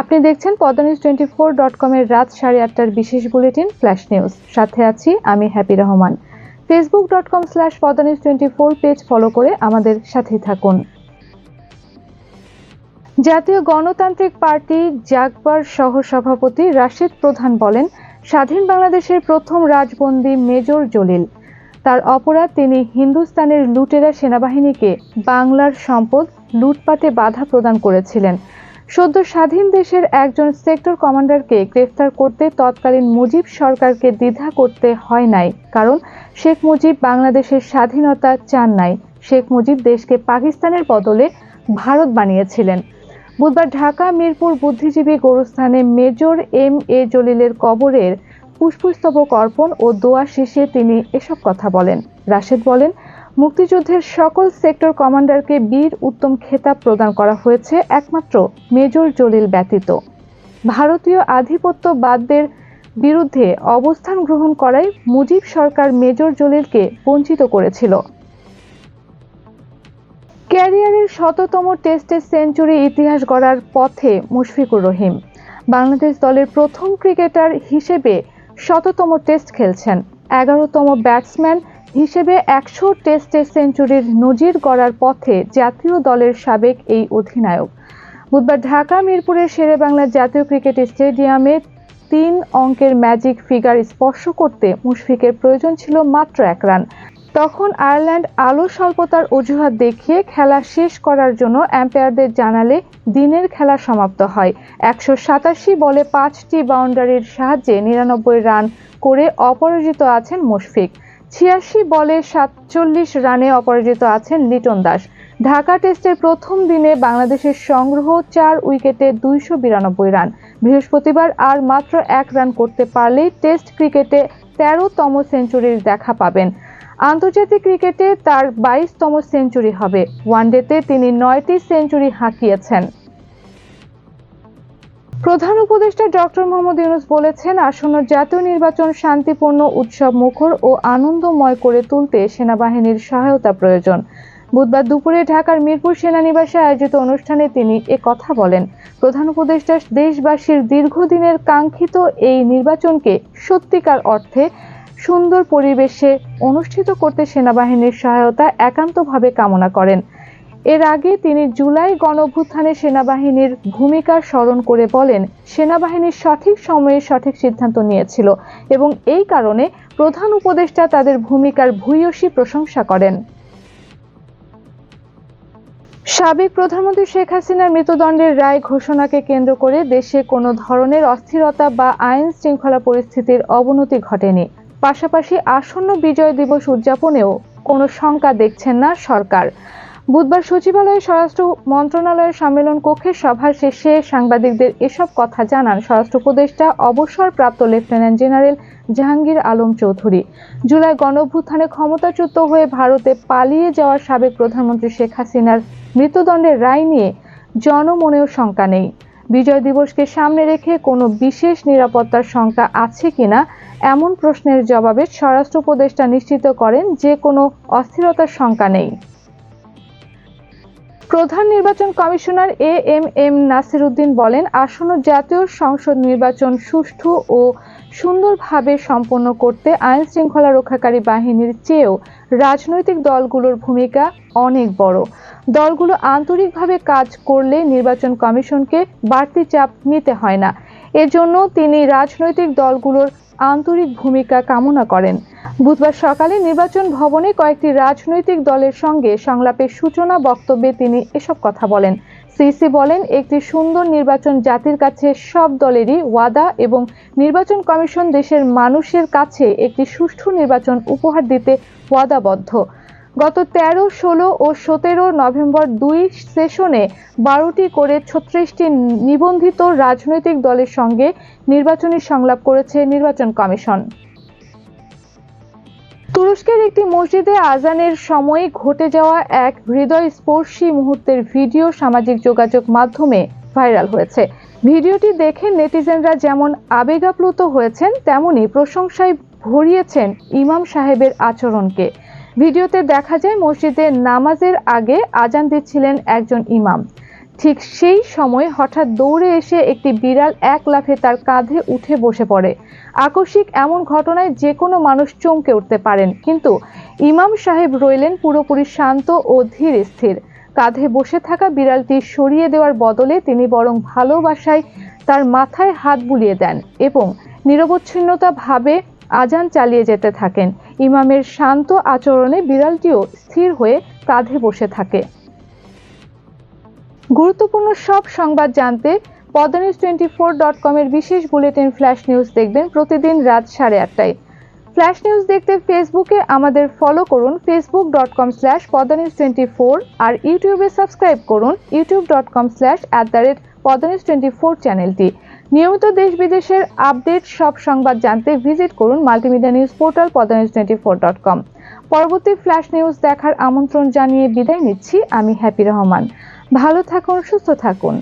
আপনি দেখছেন পদ্মনিউজ twenty four dot কমের রাত সাড়ে আটটার বিশেষ বুলেটিন ফ্ল্যাশ নিউজ। সাথে আছি আমি Happy Rahman. Facebook dot com slash Padma news twenty four page follow করে আমাদের সাথে থাকুন। জাতীয় গণতান্ত্রিক পার্টি জাগবার সহ সভাপতি রাশেদ প্রধান বলেন, স্বাধীন বাংলাদেশের প্রথম রাজবন্দী মেজর জলিল। তার অপরাধ তিনি হিন্দুস্তানের লুটেরা সেনাবাহিনীকে বাংলার সম্পদ, লুটপাটে বাধা প্রদান করেছিলেন। সদ্য স্বাধীন দেশের একজন সেক্টর কমান্ডারকে গ্রেফতার করতে তৎকালীন মুজিব সরকারকে দ্বিধা করতে হয় নাই, কারণ শেখ মুজিব বাংলাদেশের স্বাধীনতা চান নাই। শেখ মুজিব দেশকে পাকিস্তানের বদলে ভারত বানিয়েছিলেন। বুধবার ঢাকা মিরপুর বুদ্ধিজীবী গোরস্থানে মেজর এম এ জলিলের কবরের পুষ্পস্তবক অর্পণ ও দোয়া শেষে তিনি এসব কথা বলেন। রাশেদ বলেন মুক্তিযুদ্ধের সকল সেক্টর কমান্ডারকে বীর উত্তম খেতাব প্রদান করা হয়েছে একমাত্র মেজর জলিল ব্যতীত। ভারতীয় আধিপত্যবাদদের বিরুদ্ধে অবস্থান গ্রহণ করায় মুজিব সরকার মেজর জলিলকে বঞ্চিত করেছিল। ক্যারিয়ারের শততম টেস্টে সেঞ্চুরি ইতিহাস গড়ার পথে মুশফিকুর রহিম। বাংলাদেশ দলের প্রথম ক্রিকেটার হিসেবে শততম টেস্ট খেলছেন। এগারোতম ব্যাটসম্যান হিসেবে একশো টেস্টে সেঞ্চুরির নজির গড়ার পথে জাতীয় দলের সাবেক এই অধিনায়ক। বুধবার ঢাকা, মিরপুরের শেরেবাংলা জাতীয় ক্রিকেট স্টেডিয়ামে তিন অঙ্কের ম্যাজিক ফিগার স্পর্শ করতে মুশফিকের প্রয়োজন ছিল মাত্র এক রান। তখন আয়ারল্যান্ড আলো স্বল্পতার অজুহাত দেখিয়ে খেলা শেষ করার জন্য অ্যাম্পায়ারদের জানালে দিনের খেলা সমাপ্ত হয়। একশো সাতাশি বলে পাঁচটি বাউন্ডারির সাহায্যে নিরানব্বই রান করে অপরাজিত আছেন মুশফিক। ছিয়াশি বলে সাতচল্লিশ রানে অপরাজিত আছেন লিটন দাস। ঢাকা টেস্টের প্রথম দিনে বাংলাদেশের সংগ্রহ চার উইকেটে দুইশো বিরানব্বই রান। বৃহস্পতিবার আর মাত্র এক রান করতে পারলেই টেস্ট ক্রিকেটে তেরোতম সেঞ্চুরির দেখা পাবেন। আন্তর্জাতিক ক্রিকেটে তার বাইশতম সেঞ্চুরি হবে। ওয়ানডেতে তিনি নয়টি সেঞ্চুরি হাঁকিয়েছেন। প্রধান উপদেষ্টা ডক্টর মোহাম্মদ ইউনুস বলেছেন, আসন্ন জাতীয় নির্বাচন শান্তিপূর্ণ, উৎসব মুখর ও আনন্দময় করে তুলতে সেনাবাহিনীর সহায়তা প্রয়োজন। বুধবার দুপুরে ঢাকার মিরপুর সেনানিবাসে আয়োজিত অনুষ্ঠানে তিনি এ কথা বলেন। প্রধান উপদেষ্টা দেশবাসীর দীর্ঘদিনের কাঙ্ক্ষিত এই নির্বাচনকে সত্যিকার অর্থে সুন্দর পরিবেশে অনুষ্ঠিত করতে সেনাবাহিনীর সহায়তা একান্তভাবে কামনা করেন। এর আগে তিনি জুলাই গণঅভ্যুত্থানে সেনাবাহিনীর ভূমিকা স্মরণ করে বলেন, সেনাবাহিনীর সঠিক সময়ে সঠিক সিদ্ধান্ত নিয়েছিল এবং এই কারণে প্রধান উপদেষ্টা তাদের ভূমিকার ভূয়সী প্রশংসা করেন। সাবেক প্রধানমন্ত্রী শেখ হাসিনার মৃত্যুদণ্ডের রায় ঘোষণাকে কেন্দ্র করে দেশে কোনো ধরনের অস্থিরতা বা আইন শৃঙ্খলা পরিস্থিতির অবনতি ঘটেনি। পাশাপাশি আসন্ন বিজয় দিবস উদযাপনেও কোনো শঙ্কা দেখছেন না সরকার। বুধবার সচিবালয়ে স্বরাষ্ট্র মন্ত্রণালয়ের সম্মেলন কক্ষের সভা শেষে সাংবাদিকদের এসব কথা জানান স্বরাষ্ট্র উপদেষ্টা, অবসরপ্রাপ্ত lieutenant general Jahangir Alam Chowdhury. July গণঅভ্যুত্থানে ক্ষমতাচ্যুত হয়ে ভারতে পালিয়ে যাওয়া সাবেক প্রধানমন্ত্রী শেখ হাসিনার মৃত্যুদণ্ডের রায় নিয়ে জনমনেও শঙ্কা নেই। বিজয় দিবসকে সামনে রেখে কোনো বিশেষ নিরাপত্তার শঙ্কা আছে কিনা, এমন প্রশ্নের জবাবে স্বরাষ্ট্র উপদেষ্টা নিশ্চিত করেন যে কোনো অস্থিরতার শঙ্কা নেই। প্রধান নির্বাচন commissioner A M M Nasir Uddin বলেন, আসন্ন জাতীয় সংসদ নির্বাচন সুষ্ঠু ও সুন্দরভাবে সম্পন্ন করতে আইন শৃঙ্খলা রক্ষাকারী বাহিনীর চেয়েও রাজনৈতিক দলগুলোর ভূমিকা অনেক বড়। দলগুলো আন্তরিকভাবে কাজ করলে নির্বাচন কমিশনকে বাড়তি চাপ নিতে হয় না। এজন্য তিনি রাজনৈতিক দলগুলোর আন্তরিক ভূমিকা কামনা করেন। বুধবার সকালে নির্বাচন ভবনে কয়েকটি রাজনৈতিক দলের সঙ্গে সংলাপের সূচনা, বক্তব্যে তিনি এসব কথা বলেন। সিসি বলেন, একটি সুন্দর নির্বাচন জাতির কাছে সব দলেরই ওয়াদা এবং নির্বাচন কমিশন দেশের মানুষের কাছে একটি সুষ্ঠু নির্বাচন উপহার দিতে ওয়াদাবদ্ধ। গত তেরো, ষোলো ও সতেরো নভেম্বর দুই সেশনে বারোটি করে ছত্রিশটি নিবন্ধিত রাজনৈতিক দলের সঙ্গে নির্বাচনী সংলাপ করেছে নির্বাচন কমিশন। তুরস্কের একটি মসজিদে আজানের সময় ঘটে যাওয়া এক হৃদয়স্পর্শী মুহূর্তের ভিডিও সামাজিক যোগাযোগ মাধ্যমে ভাইরাল হয়েছে। ভিডিওটি দেখে নেটিজেনরা যেমন আবেগাপ্লুত হয়েছেন, তেমনি প্রশংসায় ভরিয়েছেন ইমাম সাহেবের আচরণকে। ভিডিওতে দেখা যায় মসজিদে নামাজের আগে আজান দিচ্ছিলেন একজন ইমাম। ঠিক সেই সময় হঠাৎ দৌড়ে এসে একটি বিড়াল এক লাফে তার কাঁধে উঠে বসে পড়ে। আকস্মিক এমন ঘটনায় যে কোনো মানুষ চমকে উঠতে পারেন, কিন্তু ইমাম সাহেব রইলেন পুরোপুরি শান্ত ও ধীর স্থির। কাঁধে বসে থাকা বিড়ালটি সরিয়ে দেওয়ার বদলে তিনি বরং ভালোবাসায় তার মাথায় হাত বুলিয়ে দেন এবং নিরবচ্ছিন্নতা ভাবে আজান চালিয়ে যেতে থাকেন। ইমামের শান্ত আচরণে বিড়ালটিও স্থির হয়ে কাঁধে বসে থাকে। গুরুত্বপূর্ণ সব সংবাদ জানতে পদানিউজ টোয়েন্টি ফোর ডট কমের বিশেষ বুলেটিন ফ্ল্যাশ নিউজ দেখবেন প্রতিদিন রাত সাড়ে আটটায়। ফ্ল্যাশ নিউজ দেখতে ফেসবুকে আমাদের ফলো করুন Facebook dot com slash Padma news twenty four আর ইউটিউবে সাবস্ক্রাইব করুন YouTube dot com slash at the rate Padma news twenty four চ্যানেলটি নিয়মিত দেশ বিদেশের আপডেট সব সংবাদ জানতে ভিজিট করুন multimedia news portal Padma news twenty four dot com পরবর্তী ফ্ল্যাশ নিউজ দেখার আমন্ত্রণ জানিয়ে বিদায় নিচ্ছি। আমি হ্যাপি রহমান। ভালো থাকুন, সুস্থ থাকুন।